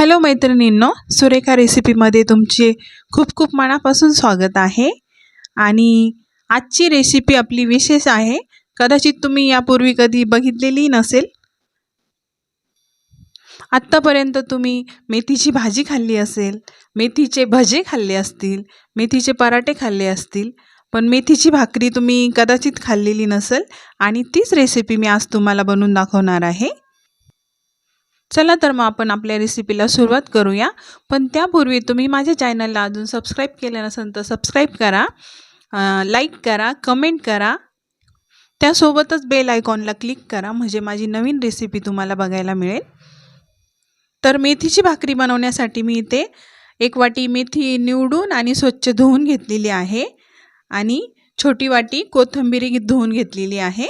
Hello मैत्रिणींनो सुरेखा रेसिपीमध्ये तुमचे खूप खूप मनापासून स्वागत आहे. आणि आजची रेसिपी आपली विशेष आहे. कदाचित तुम्ही यापूर्वी कधी बघितलेली नसेल. आत्तापर्यंत तुम्ही मेथीची भाजी खाल्ली असेल मेथीचे भजे खाल्ले असतील मेथीचे पराठे खाल्ले असतील पण मेथीची भाकरी तुम्ही कदाचित खाल्लेली नसेल. आणि तीच रेसिपी मी आज तुम्हाला बनवून दाखवणार आहे. चला तर मग आपण आपल्या रेसिपीला सुरुवात करूया. पण त्यापूर्वी तुम्ही माझ्या चॅनलला अजून सबस्क्राईब केलं नसेल तर सबस्क्राईब करा. लाईक करा कमेंट करा. त्यासोबतच बेल आयकॉनला क्लिक करा म्हणजे माझी नवीन रेसिपी तुम्हाला बघायला मिळेल. तर मेथीची भाकरी बनवण्यासाठी मी इथे एक वाटी मेथी निवडून आणि स्वच्छ धुवून घेतलेली आहे. आणि छोटी वाटी कोथिंबिरी धुवून घेतलेली आहे.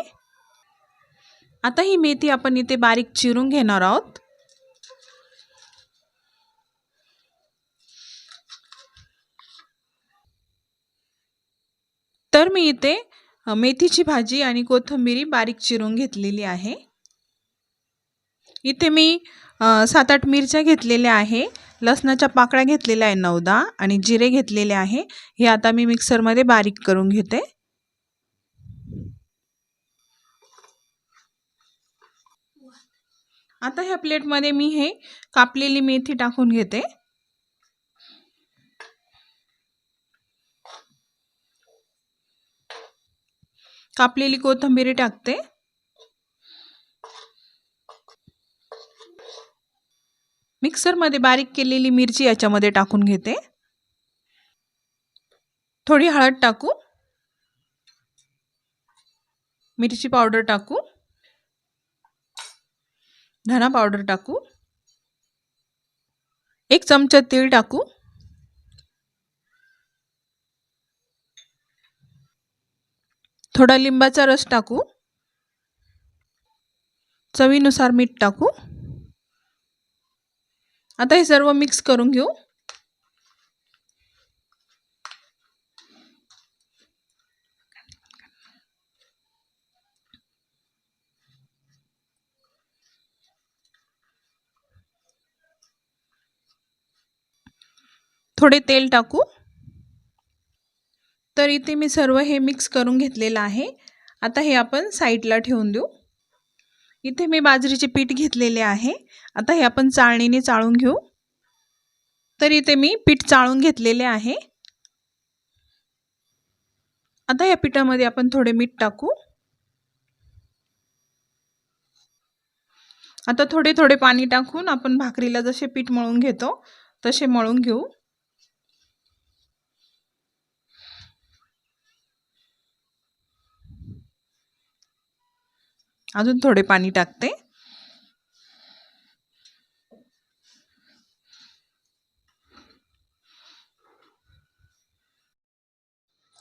आता ही मेथी आपण इथे बारीक चिरून घेणार आहोत. तर मी इथे मेथीची भाजी आणि कोथिंबिरी बारीक चिरून घेतलेली आहे. इथे मी सात आठ मिरच्या घेतलेल्या आहे. लसणाच्या पाकळ्या घेतलेल्या आहे नऊदा आणि जिरे घेतलेले आहे. हे आता मी मिक्सरमध्ये बारीक करून घेते. आता ह्या प्लेटमध्ये मी हे कापलेली मेथी टाकून घेते. कापलेली कोथिंबीर टाकते. मिक्सरमध्ये बारीक केलेली मिरची याच्यामध्ये टाकून घेते. थोडी हळद टाकू. मिरची पावडर टाकू. धना पावडर टाकू. एक चमचा तीळ टाकू. थोडा लिंबाचा रस टाकू. चवीनुसार मीठ टाकू. आता हे सर्व मिक्स करून घेऊ. थोडे तेल टाकू. तर इथे मी सर्व हे मिक्स करून घेतलेलं आहे. आता हे आपण साईडला ठेवून देऊ. इथे मी बाजरीचे पीठ घेतलेले आहे. आता हे आपण चाळणीने चाळून घेऊ. तर इथे मी पीठ चाळून घेतलेले आहे. आता या पिठामध्ये आपण थोडे मीठ टाकू. आता थोडे थोडे पाणी टाकून आपण भाकरीला जसे पीठ मळून घेतो तसे मळून घेऊ. अजून थोडे पाणी टाकते.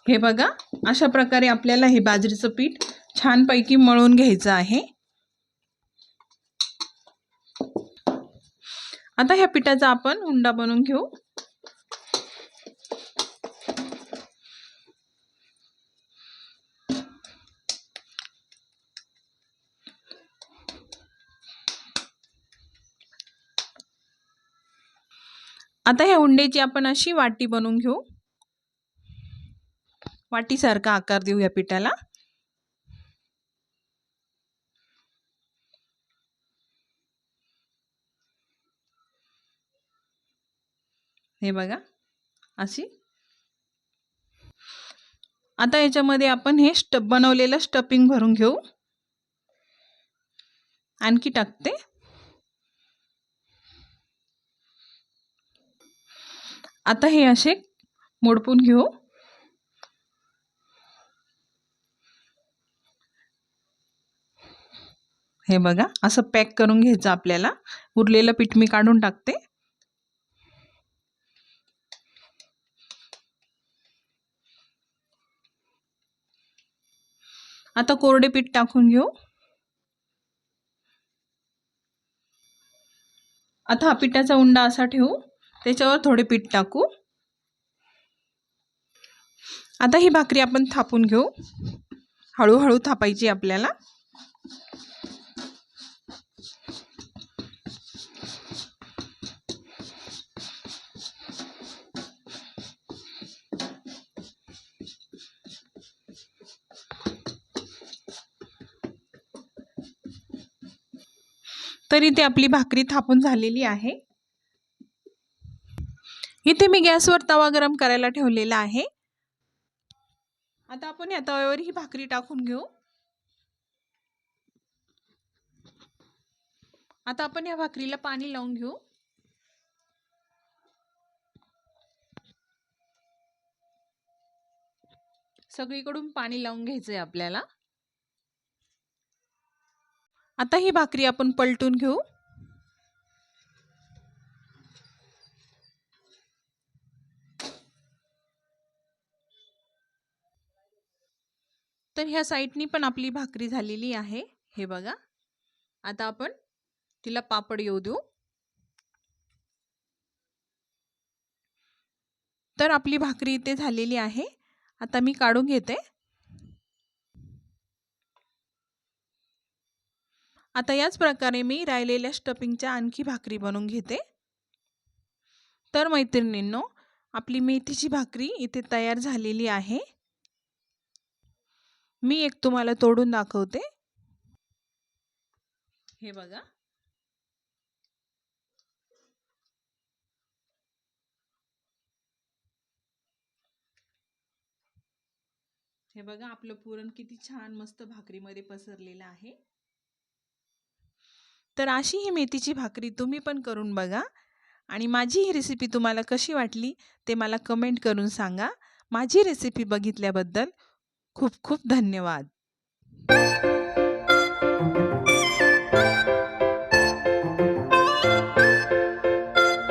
हे बघा अशा प्रकारे आपल्याला हे बाजरीचं पीठ छानपैकी मळून घ्यायचं आहे. आता ह्या पिठाचा आपण उंडा बनवून घेऊ. आता ह्या उंडेची आपण अशी वाटी बनवून घेऊ. वाटीसारखा आकार देऊ या पिठाला. हे बघा अशी. आता याच्यामध्ये आपण हे स्टप बनवलेलं स्टपिंग भरून घेऊ. आणखी टाकते. आता हे असे मोडपून घेऊ. हे बघा असं पॅक करून घ्यायचं आपल्याला. उरलेलं पीठ मी काढून टाकते. आता कोरडे पीठ टाकून घेऊ. आता हा पिठाचा उंडा असा ठेवू. त्याच्यावर थोडे पीठ टाकू. आता ही भाकरी आपण थापून घेऊ. हळूहळू थापायची आपल्याला. तरी ते आपली भाकरी थापून झालेली आहे. इथे मी गॅसवर तवा गरम करायला ठेवलेला आहे. आता आपण या तव्यावर ही भाकरी टाकून घेऊ. आता आपण या भाकरीला पाणी लावून घेऊ. सगळीकडून पाणी लावून घ्यायचंय आपल्याला. आता ही भाकरी आपण पलटून घेऊ. तर ह्या साईडनी पण आपली भाकरी झालेली आहे. हे बघा. आता आपण तिला पापड येऊ देऊ. तर आपली भाकरी इथे झालेली आहे. आता मी काढून घेते. आता याच प्रकारे मी राहिलेल्या स्टफिंगच्या आणखी भाकरी बनवून घेते. तर मैत्रिणींनो आपली मेथीची भाकरी इथे तयार झालेली आहे. मी एक तुम्हाला तोडून दाखवते. हे बघा. हे बघा आपलं पुरण किती छान मस्त भाकरीमध्ये पसरलेलं आहे. तर अशी ही मेथीची भाकरी तुम्ही पण करून बघा. आणि माझी ही रेसिपी तुम्हाला कशी वाटली ते मला कमेंट करून सांगा. माझी रेसिपी बघितल्याबद्दल खूप खूप धन्यवाद.